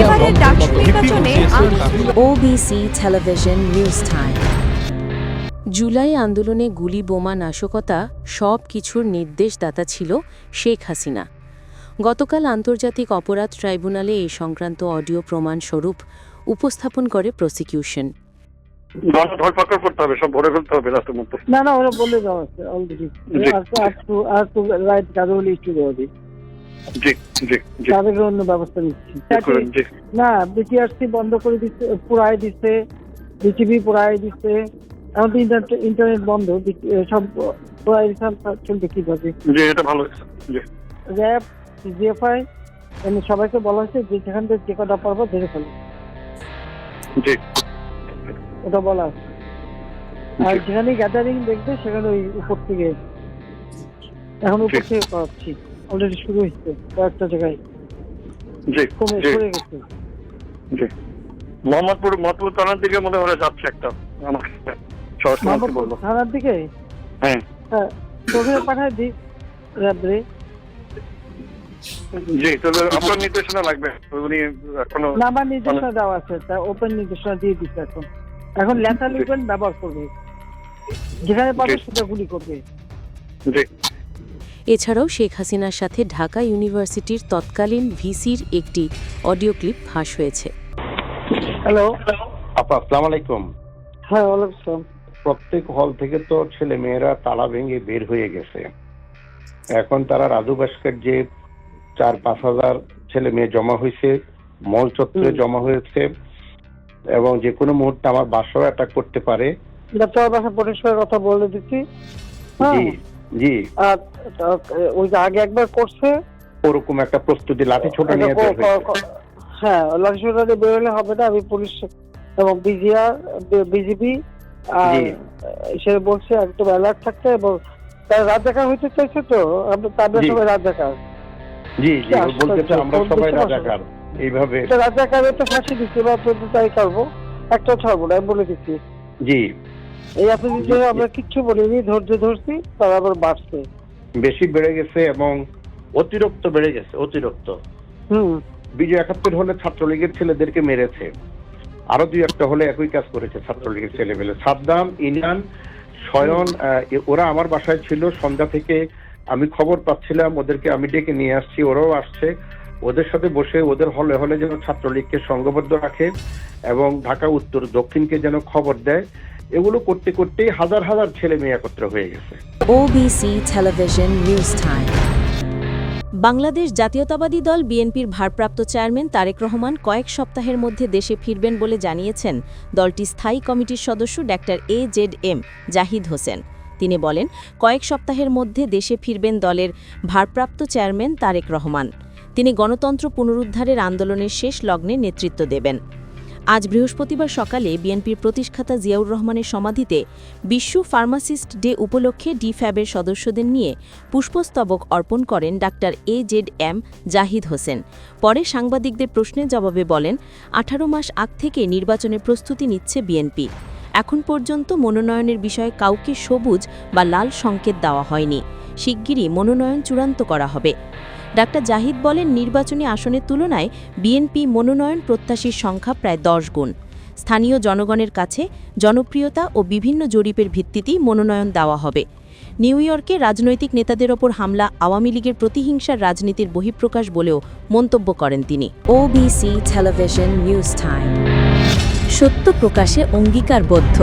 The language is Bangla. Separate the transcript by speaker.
Speaker 1: এবারের ডাকসু নির্বাচনে
Speaker 2: ওবিসি টেলিভিশন নিউজ টাইম জুলাই আন্দোলনে গুলি বোমা নাশকতা সব কিছুর নির্দেশদাতা ছিল শেখ হাসিনা। গতকাল আন্তর্জাতিক অপরাধ ট্রাইব্যুনালে এই সংক্রান্ত অডিও প্রমাণ স্বরূপ উপস্থাপন করে প্রসিকিউশন।
Speaker 3: ধরপাকড় করতে হবে সব ভরে ফেলতে হবে রাস্তার
Speaker 4: না না ওরা বলে দেওয়া আছে অলরেডি আর আর তো আর তো রাইট কাজে লিস্ট দেওয়া দিই
Speaker 3: জি জি জি
Speaker 4: তাদের অন্য ব্যবস্থা নিচ্ছি। না বিটিআরসি বন্ধ করে দিচ্ছে পুরাই দিচ্ছে বিটিভি পুরাই দিচ্ছে এখন তো ইন্টারনেট বন্ধ সব পুরাই চলবে কীভাবে?
Speaker 3: এটা ভালো
Speaker 4: র্যাব জিএফআই এমনি সবাইকে বলা হয়েছে যে যেখান থেকে যে কটা পারব দেখে ফেলো। ওটা বলা আছে। আর। যেখানে গ্যাদারিং দেখবে সেখানে ওই উপর থেকে এখন উপর। থেকে করাচ্ছি। অলরেডি শুরু হয়েছে কয়েকটা জায়গায়।
Speaker 3: জি
Speaker 4: কমে
Speaker 3: জি।
Speaker 4: সরে গেছে।
Speaker 3: জি। মোহাম্মদপুর থানার দিকে মনে হয় যাচ্ছে একটা। আমাকে স্বরাষ্ট্রমন্ত্রী বলল।
Speaker 4: থানার দিকে?
Speaker 3: হ্যাঁ।
Speaker 4: হ্যাঁ তোকে পাঠায় দিই র্যাবরে
Speaker 3: জি তাহলে আপনার নির্দেশনা লাগবে। উনি এখনও
Speaker 4: না আমার নির্দেশনা দেওয়া আছে তা ওপেন নির্দেশনা দিয়ে দিচ্ছে এখন। এখন লেখা লিখবেন ব্যবহার করবে। যেখানে পাবে সেটা গুলি করবে।
Speaker 3: জি।
Speaker 2: এছাড়াও শেখ হাসিনার সাথে ঢাকা ইউনিভার্সিটির তৎকালীন ভিসির একটি অডিও ক্লিপ ফাঁস হয়েছে।
Speaker 4: হ্যালো।
Speaker 5: আপা আসসালামু আলাইকুম।
Speaker 4: হ্যাঁ ওয়ালাইকুম
Speaker 5: প্রত্যেক হল থেকে তো ছেলে মেয়েরা তালা ভেঙে বের হয়ে গেছে। এখন তারা রাজু ভাস্কর যে চার পাঁচ হাজার ছেলে মেয়ে জমা হয়েছে মল চত্বরে জমা হয়েছে এবং যে কোনো মুহূর্তে আমার বাসাও অ্যাটাক করতে পারে।
Speaker 4: ডাক্তার বাসা পরিষ্কার কথা বলে দিচ্ছি। হ্যাঁ।
Speaker 5: জি।
Speaker 4: ওই যে আগে একবার করছে।
Speaker 5: ওরকম একটা প্রস্তুতি লাঠি ছোট নিয়ে
Speaker 4: ক-
Speaker 5: বের
Speaker 4: ক-
Speaker 5: হয়েছে।
Speaker 4: ক- হ্যাঁ লাঠিসোঁটা বেরোলে হবে না আমি পুলিশ এবং বিজিআর বিজিবি সে বলছে একদম অ্যালার্ট থাকতে এবং তার রাত দেখা হইতে চাইছে তো আমরা তাদের। সবাই রাত দেখা।
Speaker 5: জি জি ও বলতেছে আমরা সবাই
Speaker 4: না
Speaker 5: রাজাকার এইভাবে।
Speaker 4: রাত দেখা তো ফাঁসি দিচ্ছি বা তারিখ করব। একটা ছাড়বো না আমি বলে দিচ্ছি।
Speaker 5: জি।
Speaker 4: এই আমরা কিচ্ছু বলিনি ধৈর্য ধরছি তারা আবার বাড়ছে।
Speaker 5: বেশি বেড়ে গেছে এবং অতিরিক্ত বেড়ে গেছে অতিরিক্ত।
Speaker 4: হুম।
Speaker 5: বিজয় একাত্তর হলে ছাত্রলীগের ছেলেদেরকে মেরেছে। আরও দুই একটা হলে একই কাজ করেছে ছাত্রলীগের সাদ্দাম ইনান স্বয়ন ওরা আমার বাসায় ছিল। সন্ধ্যা থেকে আমি খবর পাচ্ছিলাম ওদেরকে আমি ডেকে নিয়ে আসছি ওরাও আসছে। ওদের সাথে বসে ওদের হলে হলে যেন ছাত্রলীগকে সংঘবদ্ধ রাখে এবং ঢাকা উত্তর দক্ষিণকে যেন খবর দেয়। এগুলো করতে করতেই হাজার হাজার ছেলে মেয়ে একত্র হয়ে গেছে।
Speaker 2: OBC television news time Bangladesh Jatiyatabadi Dal বিএনপির ভারপ্রাপ্ত চেয়ারম্যান তারেক রহমান কয়েক সপ্তাহের মধ্যে দেশে ফিরবেন বলে জানিয়েছেন দলটি স্থায়ী কমিটির সদস্য doctor A Z M Zahid Hossain. তিনি বলেন কয়েক সপ্তাহের মধ্যে দেশে ফিরবেন দলের ভারপ্রাপ্ত চেয়ারম্যান তারেক রহমান। তিনি গণতন্ত্র পুনরুদ্ধারের আন্দোলনের শেষ লগ্নে নেতৃত্ব দেবেন। আজ বৃহস্পতিবার সকালে বিএনপির প্রতিষ্ঠাতা জিয়াউর রহমানের সমাধিতে বিশ্ব ফার্মাসিস্ট ডে উপলক্ষে ডিফ্যাবের সদস্যদের নিয়ে পুষ্পস্তবক অর্পণ করেন doctor A Z M Zahid Hossain. পরে সাংবাদিকদের প্রশ্নের জবাবে বলেন, আঠারো মাস আগ থেকে নির্বাচনের প্রস্তুতি নিচ্ছে বিএনপি। এখন পর্যন্ত মনোনয়নের বিষয়ে কাউকে সবুজ বা লাল সংকেত দেওয়া হয়নি। শিগগিরই মনোনয়ন চূড়ান্ত করা হবে। ডাক্তার জাহিদ বলেন, নির্বাচনী আসনের তুলনায় বিএনপি মনোনয়ন প্রত্যাশীর সংখ্যা প্রায় দশ গুণ। স্থানীয় জনগণের কাছে জনপ্রিয়তা ও বিভিন্ন জরিপের ভিত্তিতেই মনোনয়ন দেওয়া হবে। নিউ ইয়র্কে রাজনৈতিক নেতাদের ওপর হামলা, আওয়ামী লীগের প্রতিহিংসার রাজনীতির বহিঃপ্রকাশ বলেও মন্তব্য করেন তিনি। ওবিসি টেলিভিশন নিউজ টাইম সত্য প্রকাশে অঙ্গীকারবদ্ধ।